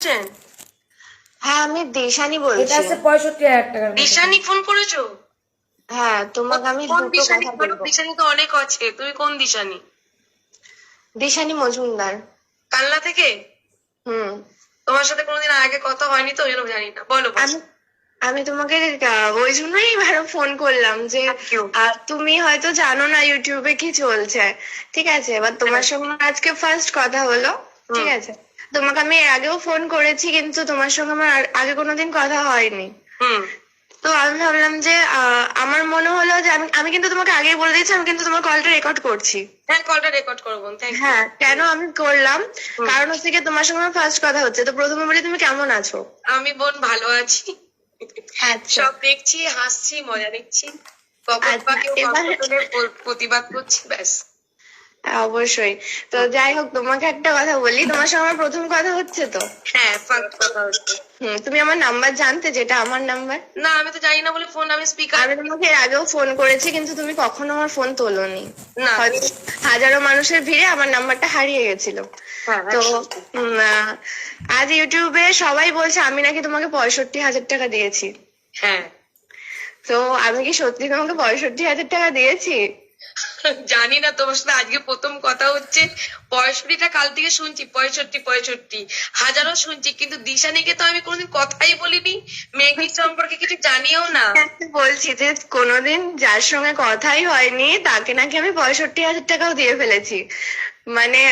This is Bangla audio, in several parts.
বলছেন হ্যাঁ আমি দিশানি এটা আছে পঁয়ষট্টি হাজার টাকার মতো। দিশানি ফোন করেছ? হ্যাঁ তোমাকে আমি কোন দিশানি? দিশানি তো অনেক আছে। তুমি কোন দিশানি? দিশানি মজুমদার। কালনা থেকে? হুম। তোমার সাথে কোনোদিন আগে কথা হয়নি তো ওই জন্য জানি না। বলো। আমি আমি তোমাকে আহ, ওই জন্যই এবার ফোন করলাম যে তুমি হয়তো জানো না ইউটিউবে কি চলছে। ঠিক আছে? এবার তোমার সঙ্গে আজকে ফার্স্ট কথা হলো। ঠিক আছে? তোমাকে আমি এর আগেও ফোন করেছি কিন্তু তোমার সঙ্গে আমার আগে কোনোদিন কথা হয়নি। তো আমি ভাবলাম যে আমার মনে হলো যে আমি আমি কিন্তু তোমাকে আগেই বলে দিয়েছি আমি কিন্তু তোমার কলটা রেকর্ড করছি। হ্যাঁ কলটা রেকর্ড করব হ্যাঁ কেন আমি করলাম? কারণ হচ্ছে কি তোমার সঙ্গে আমার ফার্স্ট কথা হচ্ছে। তো প্রথমে বলি তুমি কেমন আছো? আমি বোন ভালো আছি। আচ্ছা। সব দেখছি হাসছি মজা বা আচ্ছা, প্রতিবাদ করছি ব্যাস। হ্যাঁ, অবশ্যই। তো যাই হোক তোমাকে একটা কথা বলি। তোমার সঙ্গে আমার প্রথম কথা হচ্ছে তো? হ্যাঁ ফার্স্ট কথা হচ্ছে। হুম তুমি আমার নাম্বার জানতে যেটা আমার নাম্বার না আমি তো জানি না বলে ফোন আমি স্পিকার আমি তোমাকে এর আগেও ফোন করেছি কিন্তু তুমি কখনো আমার ফোন তোলোনি। না। হাজারো মানুষের ভিড়ে আমার নাম্বারটা হারিয়ে গেছিল। হ্যাঁ, তো আজ ইউটিউবে সবাই বলছে আমি নাকি তোমাকে পঁয়ষট্টি হাজার টাকা দিয়েছি। হ্যাঁ। তো আমি কি সত্যি তোমাকে পঁয়ষট্টি হাজার টাকা দিয়েছি? জানি না তোমার সাথে আজকে প্রথম কথা হচ্ছে পঁয়ষট্টিটা কাল থেকে শুনছি পঁয়ষট্টি পঁয়ষট্টি। হাজারও শুনছি কিন্তু দিশানিকে তো আমি কোনোদিন কথাই বলিনি। মেঘির সম্পর্কে কিছু জানিও না। বলছি যে কোনোদিন যার সঙ্গে কথাই হয়নি তাকে নাকি আমি পঁয়ষট্টি হাজার টাকাও দিয়ে ফেলেছি। মানে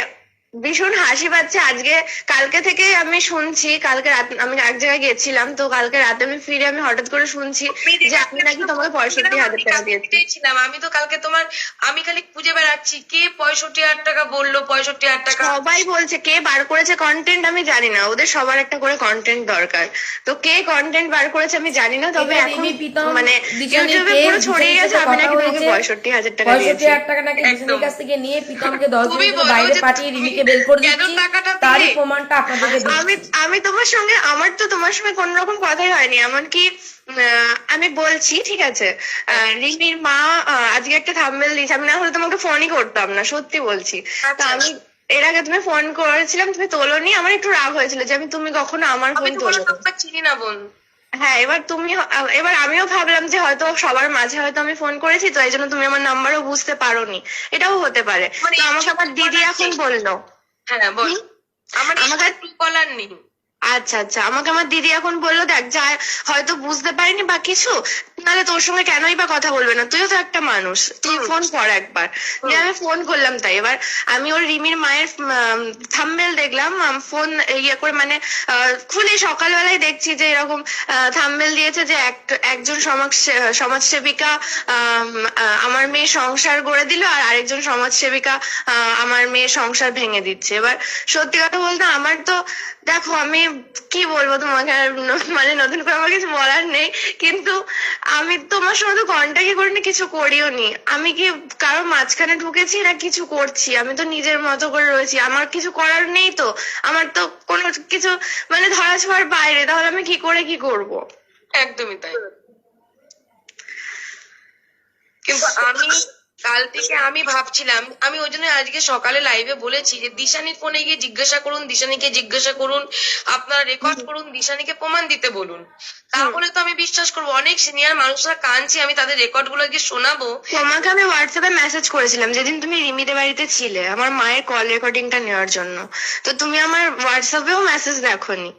ভীষণ হাসি পাচ্ছে। আজকে কালকে থেকে আমি শুনছি কালকে রাত আমি এক জায়গায় গেছিলাম তো কালকে রাতে আমি ফিরে আমি হঠাৎ করে শুনছি যে আমি নাকি তোমাকে পঁয়ষট্টি হাজার টাকা দিয়েছি। ছিলাম আমি তো কালকে তোমার আমি খালি খুঁজে বেড়াচ্ছি। কে পঁয়ষট্টি হাজার টাকা বলল পঁয়ষট্টি হাজার টাকা? সবাই বলছে কে বার করেছে কন্টেন্ট আমি জানি না। ওদের সবার একটা করে কন্টেন্ট দরকার। তো কে কন্টেন্ট বার করেছে আমি জানি না তবে এখন মানে ইউটিউবে পুরো ছড়িয়ে গেছে আমি নাকি তোমাকে পঁয়ষট্টি হাজার টাকা দিয়েছি টাকা নাকি একদম। কাছ থেকে নিয়ে প্রীতমকে দশ দিন বাইরে পাঠিয়ে রিমিকে বের করে কেন টাকাটা তারই প্রমাণটা আপনাদেরকে আমি আমি তোমার সঙ্গে আমার তো তোমার সঙ্গে কোন রকম কথাই হয়নি। এমনকি আমি বলছি ঠিক আছে? আহ, রিমির মা আজকে একটা থাম্বেল দিয়েছে। আমি না হলে তোমাকে ফোনই করতাম না সত্যি বলছি। তো আচ্ছা। আমি এর আগে তুমি ফোন করেছিলাম তুমি তোলোনি আমার একটু রাগ হয়েছিল যে আমি তুমি কখনো আমার ফোন তো তোলো চিনি না বোন। হ্যাঁ এবার তুমি এবার আমিও ভাবলাম যে হয়তো সবার মাঝে হয়তো আমি ফোন করেছি তো এই জন্য তুমি আমার নাম্বারও বুঝতে পারোনি। এটাও হতে পারে। মানে আমাকে আমার দিদি এখন বলল। হ্যাঁ বল। আমার আমাকে- কলার নেই। আচ্ছা আচ্ছা। আমাকে আমার দিদি এখন বলল দেখ যা হয়তো বুঝতে পারিনি বা কিছু নাহলে তোর সঙ্গে কেনই বা কথা বলবে না? তুইও তো একটা মানুষ। তুই ফোন কর একবার। যে আমি ফোন করলাম তাই। এবার আমি ওর রিমির মায়ের থাম্বেল দেখলাম। ফোন ইয়ে করে মানে আহ, খুলে সকালবেলায় দেখছি যে এরকম থাম্বেল দিয়েছে যে এক- একজন সমাজ সমাজসেবিকা আহ, আমার মেয়ে সংসার গড়ে দিল আর আরেকজন সমাজসেবিকা আহ, আমার মেয়ে সংসার ভেঙে দিচ্ছে। এবার সত্যি কথা বলতে আমার তো দেখো, আমি কি বলব তোমাকে? মানে নতুন করে আমার কিছু বলার নেই। কিন্তু আমি তোমার সঙ্গে তো কন্ট্যাক্ট কন্ট্যাক্টই করিনি, কিছু করিও নি। আমি কি কারও মাঝখানে ঢুকেছি না কিছু করছি? আমি তো নিজের মতো করে রয়েছি। আমার কিছু করার নেই তো? আমার তো কোনো কিছু মানে ধরা ছোঁয়ার বাইরে। তাহলে আমি কি করে কি করব? একদমই তাই। কিন্তু আমি কাল থেকে আমি ভাবছিলাম আমি ওই জন্য আজকে সকালে লাইভে বলেছি যে দিশানির ফোনে গিয়ে জিজ্ঞাসা করুন দিশানিকে জিজ্ঞাসা করুন আপনারা রেকর্ড করুন দিশানিকে প্রমাণ দিতে বলুন। তাহলে তো আমি বিশ্বাস করব অনেক সিনিয়র মানুষরা কাঁদছে আমি তাদের রেকর্ডগুলো গিয়ে শোনাবো। তোমাকে আমি হোয়াটসঅ্যাপে মেসেজ করেছিলাম যেদিন তুমি রিমিদের বাড়িতে ছিলে আমার মায়ের কল রেকর্ডিংটা নেওয়ার জন্য। তো তুমি আমার হোয়াটসঅ্যাপেও মেসেজ দেখোনি।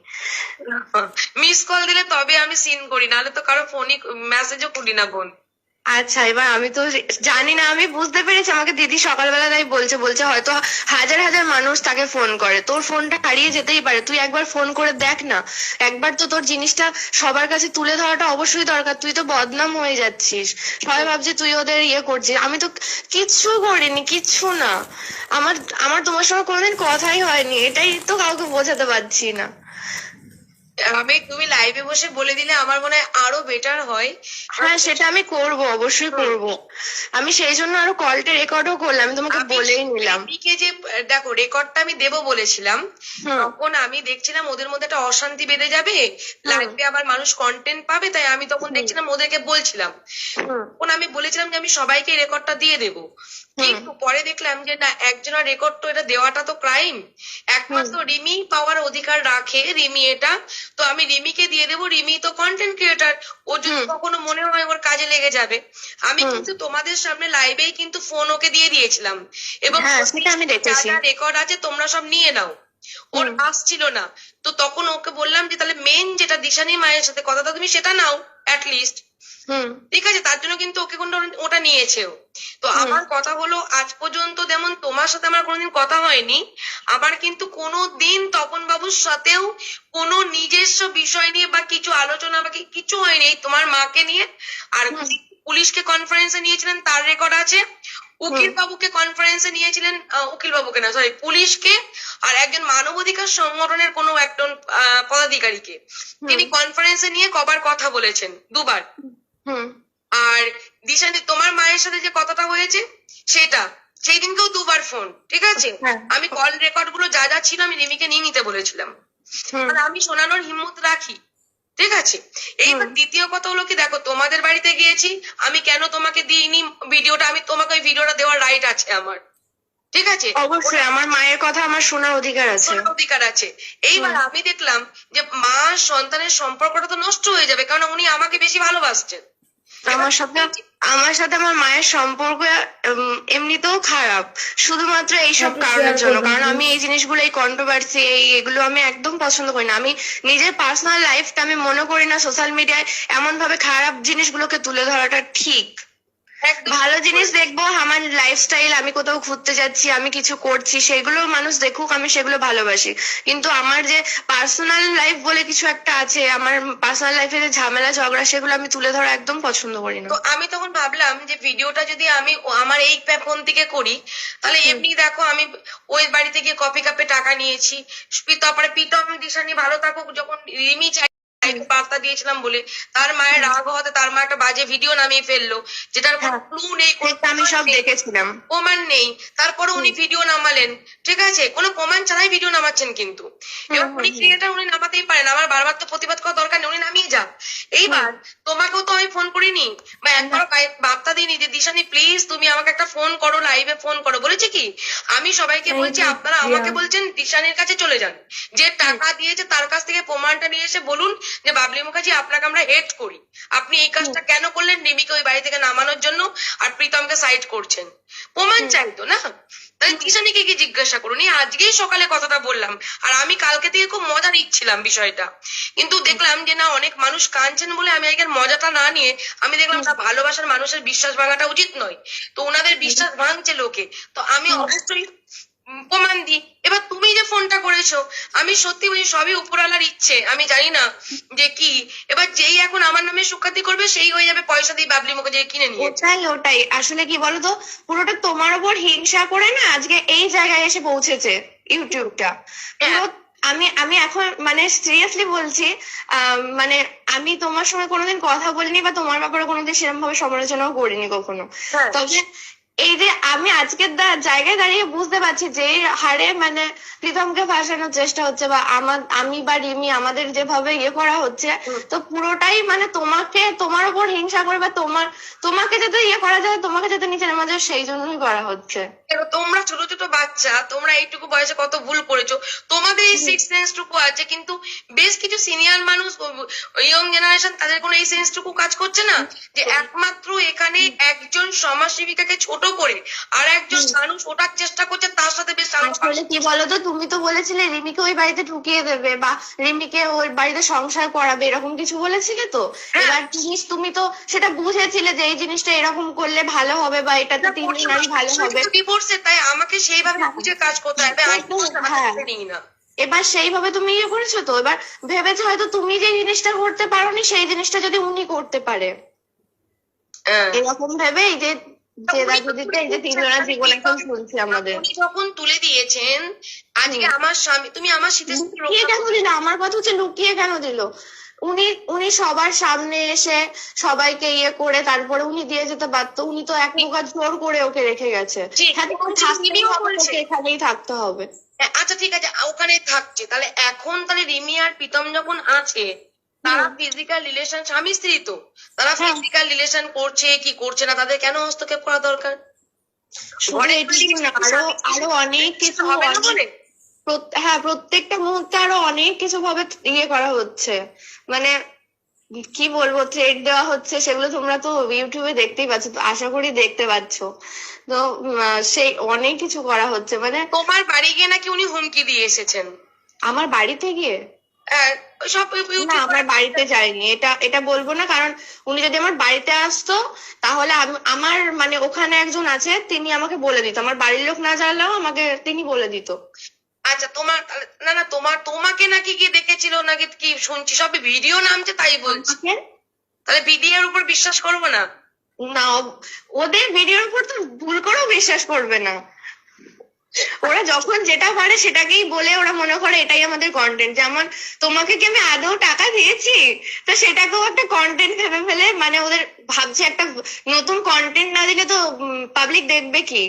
মিস কল দিলে তবে আমি সিন করি নাহলে তো কারও ফোনই মেসেজও করি না বোন। আচ্ছা এবার আমি তো জানি না, আমি বুঝতে পেরেছি। আমাকে দিদি সকালবেলা তাই বলছে বলছে হয়তো হাজার হাজার মানুষ তাকে ফোন করে। তোর ফোনটা হারিয়ে যেতেই পারে। তুই একবার ফোন করে দেখ না। একবার তো তোর জিনিসটা সবার কাছে তুলে ধরাটা অবশ্যই দরকার। তুই তো বদনাম হয়ে যাচ্ছিস। সবাই ভাবছে তুই ওদের ইয়ে করছিস। আমি তো কিচ্ছু করিনি, কিচ্ছু না। আমার আমার তোমার সঙ্গে কোনোদিন কথাই হয়নি। এটাই তো কাউকে বোঝাতে পারছি না। আমি তুমি লাইভে বসে বলে দিলে আমার মনে হয় আরও বেটার হয়। হ্যাঁ সেটা আমি করব অবশ্যই করব। আমি সেই জন্য আরও কলটা রেকর্ডও করলাম আমি তোমাকে বলেই নিলাম। রিমিকে যে দেখো রেকর্ডটা আমি দেবো বলেছিলাম। তখন আমি দেখছিলাম ওদের মধ্যে একটা অশান্তি বেঁধে যাবে লাইভে আবার মানুষ কন্টেন্ট পাবে তাই আমি তখন দেখছিলাম ওদেরকে বলছিলাম। তখন আমি বলেছিলাম যে আমি সবাইকে রেকর্ডটা দিয়ে দেবো। কিন্তু পরে দেখলাম যে না একজনের রেকর্ড তো এটা দেওয়াটা তো ক্রাইম একমাত্র রিমি পাওয়ার অধিকার রাখে রিমি এটা। তো আমি রিমিকে দিয়ে দেবো রিমি তো কন্টেন্ট ক্রিয়েটার ও যদি কখনো মনে হয় ওর কাজে লেগে যাবে। আমি কিন্তু তোমাদের সামনে লাইভেই কিন্তু ফোন ওকে দিয়ে দিয়েছিলাম। এবং হ্যাঁ, আমি দেখেছি। রেকর্ড আছে তোমরা সব নিয়ে নাও। ওর আসছিল না। তো তখন ওকে বললাম যে তাহলে মেন যেটা দিশানি মায়ের সাথে কথাটা তুমি সেটা নাও অ্যাট লিস্ট হুম ঠিক আছে তার জন্য কিন্তু ওকে কিন্তু ওটা নিয়েছেও। তো আমার কথা হলো আজ পর্যন্ত যেমন তোমার সাথে আমার কোনোদিন কথা হয়নি আমার কিন্তু কোনো দিন তপন বাবুর সাথেও কোনো নিজস্ব বিষয় নিয়ে বা কিছু আলোচনা বা কিছু হয়নি। তোমার মাকে নিয়ে আর পুলিশকে কনফারেন্সে নিয়েছিলেন তার রেকর্ড আছে। উকিল বাবুকে কনফারেন্সে নিয়েছিলেন উকিল বাবুকে না সরি পুলিশকে আর একজন মানবাধিকার সংগঠনের কোনো একজন পদাধিকারীকে। তিনি কনফারেন্সে নিয়ে কবার কথা বলেছেন দুবার। হুম। আর দিশানি তোমার মায়ের সাথে যে কথাটা হয়েছে সেটা। সেই দিনকেও দুবার ফোন ঠিক আছে? হ্যাঁ। আমি কল রেকর্ডগুলো যা যা ছিল আমি রিমিকে নিয়ে নিতে বলেছিলাম। আর আমি শোনানোর হিম্মত রাখি ঠিক আছে? এইবার দ্বিতীয় কথা হলো কি দেখো তোমাদের বাড়িতে গিয়েছি আমি কেন তোমাকে দিইনি ভিডিওটা? আমি তোমাকে ওই ভিডিওটা দেওয়ার রাইট আছে আমার ঠিক আছে? অবশ্যই আমার মায়ের কথা আমার শোনার অধিকার আছে। শোনার অধিকার আছে। এইবার আমি দেখলাম যে মা সন্তানের সম্পর্কটা তো নষ্ট হয়ে যাবে কারণ উনি আমাকে বেশি ভালোবাসছেন। আমার সাথে আমার সাথে আমার মায়ের সম্পর্ক এমনিতেও খারাপ। শুধুমাত্র এইসব কারণের জন্য। কারণ আমি এই জিনিসগুলো এই কন্ট্রোভার্সি এই এগুলো আমি একদম পছন্দ করি না। আমি নিজের পার্সোনাল লাইফটা আমি মনে করি না সোশ্যাল মিডিয়ায় এমন ভাবে খারাপ জিনিসগুলোকে তুলে ধরাটা ঠিক। ভালো জিনিস দেখব আমার লাইফস্টাইল আমি কোথাও ঘুরতে যাচ্ছি আমি কিছু করছি সেগুলো মানুষ দেখুক আমি সেগুলো ভালোবাসি। কিন্তু আমার যে পার্সোনাল লাইফ বলে কিছু একটা আছে আমার পার্সোনাল লাইফে যে ঝামেলা ঝগড়া সেগুলো আমি তুলে ধরা একদম পছন্দ করি না। তো আমি তখন ভাবলাম যে ভিডিওটা যদি আমি আমার এই ফোন থেকে করি তাহলে এমনি দেখো আমি ওই বাড়িতে গিয়ে কফি কাপে টাকা নিয়েছি তারপরে প্রীতম দিশানি ভালো থাকুক যখন রিমি চাই বার্তা দিয়েছিলাম বলে। তার মায়ের রাগ হতে তার মা একটা বাজে ভিডিও নামিয়ে ফেলল যেটার হ্যাঁ। ক্লু নেই আমি সব। দেখেছিলাম। প্রমাণ নেই। তারপরে উনি ভিডিও নামালেন ঠিক আছে? কোনো প্রমাণ ছাড়াই ভিডিও নামাচ্ছেন কিন্তু। এবার উনি ক্রিয়েটার উনি নামাতেই পারেন। আমার বারবার তো প্রতিবাদ করার দরকার নেই উনি নামিয়ে যান এইবার তোমাকেও তো আমি ফোন করিনি। বা একবার বার্তা দিইনি যে দিশানি প্লিজ তুমি আমাকে একটা ফোন করো লাইভে ফোন করো। বলেছে কি? আমি সবাইকে বলছি আপনারা আমাকে বলছেন দিশানির কাছে চলে যান। যে টাকা দিয়েছে তার কাছ থেকে প্রমাণটা নিয়ে এসে বলুন যে বাবলি মুখার্জি আপনাকে আমরা হেট করি। আপনি এই কাজটা কেন করলেন রিমিকে ওই বাড়ি থেকে নামানোর জন্য? আর প্রীতমকে সাইড করছেন। প্রমাণ চাইতো না? তাহলে দিশানিকে কি জিজ্ঞাসা করুন। আজকেই সকালে কথাটা বললাম। আর আমি কালকে থেকে খুব মজা নিচ্ছিলাম বিষয়টা। কিন্তু দেখলাম যে না অনেক মানুষ কাঁদছেন বলে আমি আজকের মজাটা না নিয়ে আমি দেখলাম না ভালোবাসার মানুষের বিশ্বাস ভাঙাটা উচিত নয়। তো ওনাদের বিশ্বাস ভাঙছে লোকে। তো আমি অবশ্যই উম, প্রমাণ দিই এবার তুমি যে ফোনটা করেছ আমি সত্যি বলছি সবই উপরওয়ালার ইচ্ছে আমি জানি না যে কি। এবার যেই এখন আমার নামে সুখ্যাতি করবে সেই হয়ে যাবে পয়সা দিয়ে বাবলি মুখে যে কিনে নিয়ে। ওটাই ওটাই। আসলে কি বলতো পুরোটা তোমার উপর হিংসা করে না আজকে এই জায়গায় এসে পৌঁছেছে ইউটিউবটা। পুরো আমি আমি এখন মানে সিরিয়াসলি বলছি মানে আমি তোমার সঙ্গে কোনোদিন কথা বলিনি বা তোমার ব্যাপারে কোনোদিন সেরকম ভাবে সমালোচনাও করিনি কখনো। হ্যাঁ। তবে এই যে আমি আজকের জায়গায় দাঁড়িয়ে বুঝতে পারছি যে হারে মানে প্রীতমকে ফাঁসানোর চেষ্টা হচ্ছে বা আমার আমি বা রিমি আমাদের যেভাবে ইয়ে করা হচ্ছে তো পুরোটাই মানে তোমাকে তোমার উপর হিংসা করে বা তোমার তোমাকে যাতে ইয়ে করা যায় তোমাকে যাতে নিচে নামা যায় সেই জন্যই করা হচ্ছে। তোমরা ছোট ছোট বাচ্চা তোমরা এইটুকু বয়সে কত ভুল করেছ। তোমাদের এই সিক্স সেন্স টুকু আছে কিন্তু বেশ কিছু সিনিয়র মানুষ ইয়ং জেনারেশন তাদের কোনো এই সেন্স টুকু কাজ করছে না? যে একমাত্র এখানে একজন সমাজসেবিকাকে ছোট করে আর একজন মানুষ ওঠার চেষ্টা করছে তার সাথে বেশ আসলে কি বলতো তুমি তো বলেছিলে রিমিকে ওই বাড়িতে ঢুকিয়ে দেবে বা রিমিকে ওই বাড়িতে সংসার করাবে এরকম কিছু বলেছিলে তো? হ্যাঁ। এবার জিনিস তুমি তো সেটা বুঝেছিলে যে এই জিনিসটা এরকম করলে ভালো হবে বা এটাতে তিন দিন ভালো হবে। ডিভোর্সে তাই আমাকে সেইভাবে বুঝে কাজ করতে হবে হ্যাঁ। এবার সেইভাবে তুমি ইয়ে করেছ তো? এবার ভেবেছো হয়তো তুমি যে জিনিসটা করতে পারোনি সেই জিনিসটা যদি উনি করতে পারে। হ্যাঁ। এরকম ভেবে এই যে যখন তুলে দিয়েছেন আজকে আমার স্বামী তুমি আমার শীতের আমার কথা হচ্ছে লুকিয়ে কেন দিল? উনি উনি সবার সামনে এসে সবাইকে ইয়ে করে তারপরে উনি দিয়ে যেতে পারতো উনি তো এক প্রকার জোর করে ওকে রেখে গেছে। হ্যাঁ এখানেই থাকতে হবে। আচ্ছা ঠিক আছে ওখানে থাকছে। তাহলে এখন তাহলে রিমি আর প্রীতম যখন আছে তারা ফিজিক্যাল রিলেশন স্বামী স্ত্রী তো? তারা। ফিজিক্যাল রিলেশন করছে কি করছে না তাদের কেন হস্তক্ষেপ করা দরকার? আরও আরও অনেক কিছু হবে না বলে? হ্যাঁ প্রত্যেকটা মুহূর্তে আরও অনেক কিছু ভাবে ইয়ে করা হচ্ছে। মানে কি বলব থ্রেড দেওয়া হচ্ছে সেগুলো তোমরা তো ইউটিউবে দেখতেই পাচ্ছ তো আশা করি দেখতে পাচ্ছ। তো সেই অনেক কিছু করা হচ্ছে মানে তোমার বাড়ি গিয়ে নাকি উনি হুমকি দিয়ে এসেছেন? আমার বাড়িতে গিয়ে? হ্যাঁ, সব না আমার বাড়িতে যায়নি এটা এটা বলব না কারণ উনি যদি আমার বাড়িতে আসতো তাহলে আমার মানে ওখানে একজন আছে তিনি আমাকে বলে দিত আমার বাড়ির লোক না জানলেও আমাকে তিনি বলে দিত। আচ্ছা তোমার না না তোমার তোমাকে নাকি কি দেখেছিল নাকি কি শুনছি সব ভিডিও নামছে তাই বলছি। তাহলে ভিডিওর উপর বিশ্বাস করব না? না ওদের ভিডিওর উপর তো ভুল করেও বিশ্বাস করবে না। ওরা যখন যেটা পারে সেটাকেই বলে ওরা মনে করে এটাই আমাদের কন্টেন্ট যেমন তোমাকে কি আমি আদৌ টাকা দিয়েছি? তো সেটাকেও একটা কন্টেন্ট ভেবে ফেলে মানে ওদের ভাবছে একটা নতুন কন্টেন্ট না দিলে তো পাবলিক দেখবে কি।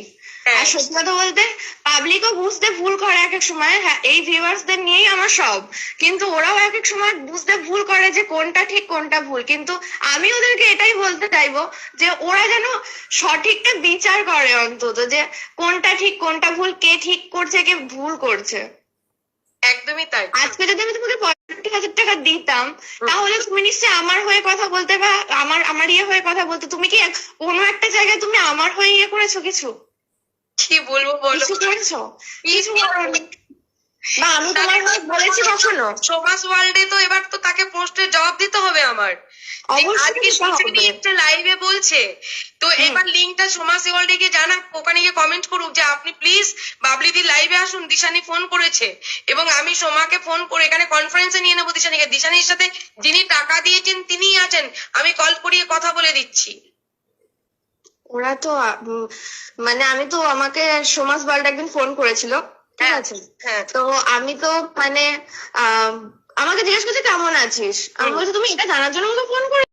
আর সত্যি কথা বলতে পাবলিকও বুঝতে ভুল করে এক এক সময় হ্যাঁ এই ভিউয়ার্সদের নিয়েই আমার সব। কিন্তু ওরাও এক এক সময় বুঝতে ভুল করে যে কোনটা ঠিক কোনটা ভুল। কিন্তু আমি ওদেরকে এটাই বলতে চাইব যে ওরা যেন সঠিকটা বিচার করে অন্তত যে কোনটা ঠিক কোনটা ভুল কে ঠিক করছে কে ভুল করছে। একদমই তাই। আজকে যদি আমি তোমাকে পঁয়ষট্টি হাজার টাকা দিতাম তাহলে তুমি নিশ্চয়ই আমার হয়ে কথা বলতে বা আমার আমার ইয়ে হয়ে কথা বলতে। তুমি কি কোনো একটা জায়গায় তুমি আমার হয়ে ইয়ে করেছ কিছু? কি বলব বলো? কিছু করেছ কিছু করোনি বা আমি তোমার হয়ে বলেছি কখনো? সমাজ ওয়ার্ল্ডে তো এবার তো তাকে জবাব দিতে হবে আমার। আজকে একটা লাইভে বলছে। তো এবার সমাজ ওয়ার্ল্ডে গিয়ে জানাক ওখানে গিয়ে কমেন্ট করুক যে আপনি প্লিজ বাবলি বাবলিদি লাইভে আসুন দিশানি ফোন করেছে। এবং আমি সোমাকে ফোন করে এখানে কনফারেন্সে নিয়ে নেব দিশানিকে। দিশানির সাথে যিনি টাকা দিয়েছেন তিনিই আছেন। আমি কল করিয়ে কথা বলে দিচ্ছি। ওরা তো মানে আমি তো আমাকে সোমাস বাল্ড একদিন ফোন করেছিল ঠিক হ্যাঁ, আছে? হ্যাঁ। তো আমি তো মানে আহ, আমাকে জিজ্ঞেস করছে কেমন আছিস? আমি বলছি তুমি এটা জানার জন্য আমাকে ফোন করে